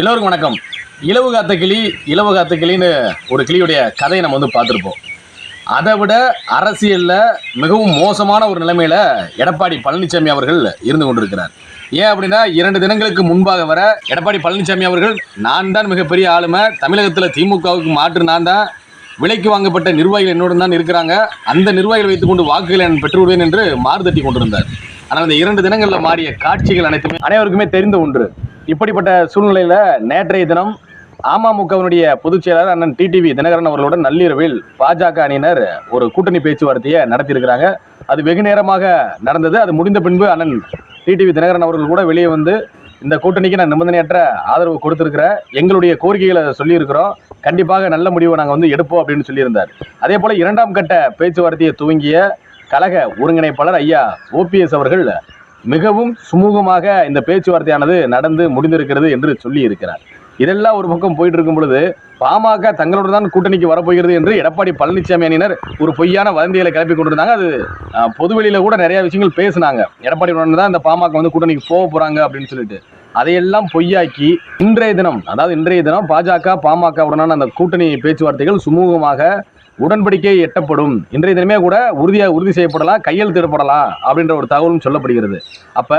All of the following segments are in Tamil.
எல்லோருக்கும் வணக்கம். இலவு காத்த கிளி இலவு காத்த கிளின்னு ஒரு கிளியுடைய கதையை நம்ம வந்து பார்த்துருப்போம். அதை விட அரசியலில் மிகவும் மோசமான ஒரு நிலைமையில் எடப்பாடி பழனிசாமி அவர்கள் இருந்து கொண்டிருக்கிறார். ஏன் அப்படின்னா இரண்டு தினங்களுக்கு முன்பாக வர எடப்பாடி பழனிசாமி அவர்கள் நான் தான் மிகப்பெரிய ஆளுமை தமிழகத்தில் திமுகவுக்கு மாற்று நான் தான் விலைக்கு வாங்கப்பட்ட நிர்வாகிகள் என்னுடன் தான் இருக்கிறாங்க அந்த நிர்வாகிகளை வைத்துக்கொண்டு வாக்குகளை நான் பெற்றுவிடுவேன் என்று மாறுதட்டி கொண்டிருந்தார். ஆனால் அந்த இரண்டு தினங்களில் மாறிய காட்சிகள் அனைத்துமே அனைவருக்குமே தெரிந்த ஒன்று இப்படிப்பட்ட சூழ்நிலையில நேற்றைய தினம் அமமுகவினுடைய பொதுச் செயலாளர் அண்ணன் டிடிவி தினகரன் அவர்களுடன் நள்ளிரவில் பாஜக அணியினர் ஒரு கூட்டணி பேச்சுவார்த்தையை நடத்தியிருக்கிறாங்க. அது வெகு நேரமாக நடந்தது. அது முடிந்த பின்பு அண்ணன் டிடிவி தினகரன் அவர்கள் கூட வெளியே வந்து இந்த கூட்டணிக்கு நான் நிபந்தனையற்ற ஆதரவு கொடுத்துருக்கிறேன். எங்களுடைய கோரிக்கைகளை சொல்லியிருக்கிறோம். கண்டிப்பாக நல்ல முடிவை நாங்கள் வந்து எடுப்போம் அப்படின்னு சொல்லியிருந்தார். அதே போல இரண்டாம் கட்ட பேச்சுவார்த்தையை துவங்கிய கழக ஒருங்கிணைப்பாளர் ஐயா ஓபிஎஸ் அவர்கள் மிகவும் சுமூகமாக இந்த பேச்சுவார்த்தையானது நடந்து முடிந்திருக்கிறது என்று சொல்லி இருக்கிறார் இதெல்லாம் ஒரு பக்கம் போயிட்டு இருக்கும் பொழுது பாமக தங்களோடு தான் கூட்டணிக்கு வரப்போகிறது என்று எடப்பாடி பழனிசாமி அணியினர் ஒரு பொய்யான வதந்திகளை கிளப்பி கொண்டிருந்தாங்க. அது பொதுவெளியில கூட நிறைய விஷயங்கள் பேசினாங்க. எடப்பாடி உடனே தான் இந்த பாமக வந்து கூட்டணிக்கு போக போறாங்க அப்படின்னு சொல்லிட்டு. அதையெல்லாம் பொய்யாக்கி இன்றைய தினம் அதாவது இன்றைய தினம் பாஜக பாமக உடனான அந்த கூட்டணி பேச்சுவார்த்தைகள் சுமூகமாக உடன்படிக்கை எட்டப்படும். இன்றைய தினமே கூட உறுதியாக உறுதி செய்யப்படலாம் கையெழுத்திடப்படலாம் அப்படின்ற ஒரு தகவலும் சொல்லப்படுகிறது. அப்போ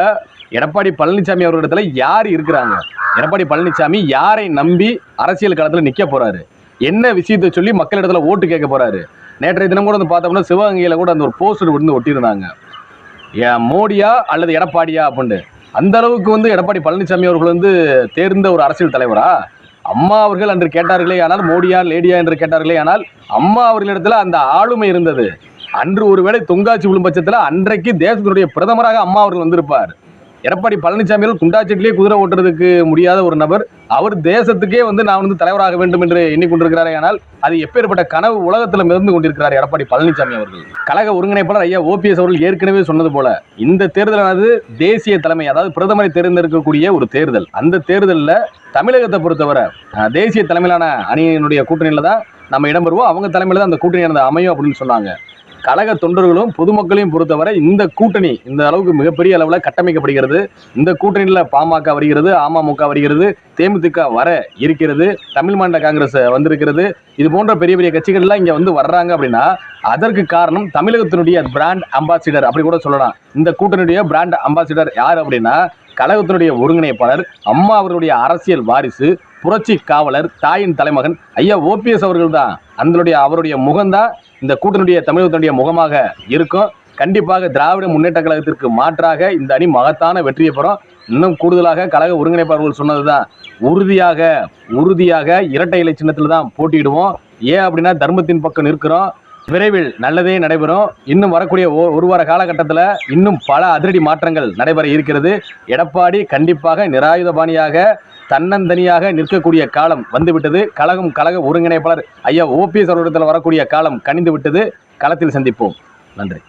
எடப்பாடி பழனிசாமி அவர்களிடத்துல யார் இருக்கிறாங்க? எடப்பாடி பழனிசாமி யாரை நம்பி அரசியல் களத்தில் நிற்க போறாரு? என்ன விஷயத்தை சொல்லி மக்களிடத்துல ஓட்டு கேட்க போறாரு? நேற்றைய தினம் கூட வந்து பார்த்தோம்னா சிவகங்கையில் கூட அந்த ஒரு போஸ்டர் விழுந்து ஒட்டியிருந்தாங்க. மோடியா அல்லது எடப்பாடியா அப்படின்னு அந்த அளவுக்கு வந்து எடப்பாடி பழனிசாமி அவர்கள் வந்து தேர்ந்த ஒரு அரசியல் தலைவரா? அம்மா அவர்கள் அன்று கேட்டார்களே ஆனால் மோடியா லேடியா? என்று கேட்டார்களே ஆனால் அம்மா அவர்களிடத்துல அந்த ஆளுமை இருந்தது. அன்று ஒருவேளை தொங்காச்சி விழும் பட்சத்தில் அன்றைக்கு தேசத்தினுடைய பிரதமராக அம்மா அவர்கள் வந்திருப்பார். எடப்பாடி பழனிசாமியால் குண்டாச்சட்டிலே குதிரை ஓட்டுறதுக்கு முடியாத ஒரு நபர். அவர் தேசத்துக்கே வந்து நான் வந்து தலைவராக வேண்டும் என்று எண்ணிக்கொண்டிருக்கிறாரே ஆனால் அது எப்பேற்பட்ட கனவு உலகத்தில் மிதந்து கொண்டிருக்கிறார் எடப்பாடி பழனிசாமி அவர்கள். கழக ஒருங்கிணைப்பாளர் ஐயா ஓபிஎஸ் அவர்கள் ஏற்கனவே சொன்னது போல இந்த தேர்தலானது தேசிய தலைமை அதாவது பிரதமரை தேர்ந்தெடுக்கக்கூடிய ஒரு தேர்தல். அந்த தேர்தலில் தமிழகத்தை பொறுத்தவரை தேசிய தலைமையிலான அணியினுடைய கூட்டணியில் தான் நம்ம இடம் பெறுவோம். அவங்க தலைமையில் தான் அந்த கூட்டணியானது அமையும் அப்படின்னு சொன்னாங்க. கழக தொண்டர்களும் பொதுமக்களையும் பொறுத்தவரை இந்த கூட்டணி இந்த அளவுக்கு மிகப்பெரிய அளவில் கட்டமைக்கப்படுகிறது. இந்த கூட்டணியில் பாமக வருகிறது அமமுக வருகிறது தேமுதிக வர இருக்கிறது தமிழ் மாநில காங்கிரஸ் வந்திருக்கிறது. இது போன்ற பெரிய பெரிய கட்சிகள்லாம் இங்கே வந்து வர்றாங்க அப்படின்னா அதற்கு காரணம் தமிழகத்தினுடைய பிராண்ட் அம்பாசிடர் அப்படி கூட சொல்லலாம். இந்த கூட்டணியுடைய பிராண்ட் அம்பாசிடர் யார் அப்படின்னா கழகத்தினுடைய ஒருங்கிணைப்பாளர் அம்மா அவர்களுடைய அரசியல் வாரிசு புரட்சி காவலர் தாயின் தலைமகன் ஐயா ஓபிஎஸ் அவர்கள் தான் அதனுடைய அவருடைய முகம்தான் இந்த கூட்டணியுடைய தமிழகத்தினுடைய முகமாக இருக்கும். கண்டிப்பாக திராவிட முன்னேற்ற கழகத்திற்கு மாற்றாக இந்த அணி மகத்தான வெற்றியை பெறும். இன்னும் கூடுதலாக கழக ஒருங்கிணைப்பாளர்கள் சொன்னதுதான். உறுதியாக உறுதியாக இரட்டை இலை சின்னத்தில் தான் போட்டியிடுவோம். ஏன் அப்படின்னா தர்மத்தின் பக்கம் நிற்கிறோம். விரைவில் நல்லதே நடைபெறும். இன்னும் வரக்கூடிய ஒரு வார காலகட்டத்தில் இன்னும் பல அதிரடி மாற்றங்கள் நடைபெற இருக்கிறது. எடப்பாடி கண்டிப்பாக நிராயுதபாணியாக தன்னந்தனியாக நிற்கக்கூடிய காலம் வந்துவிட்டது. கழகம் கழக ஒருங்கிணைப்பாளர் ஐயா ஓபிஎஸ் அவர்களிடத்தில் வரக்கூடிய காலம் கணிந்து விட்டது களத்தில் சந்திப்போம். நன்றி.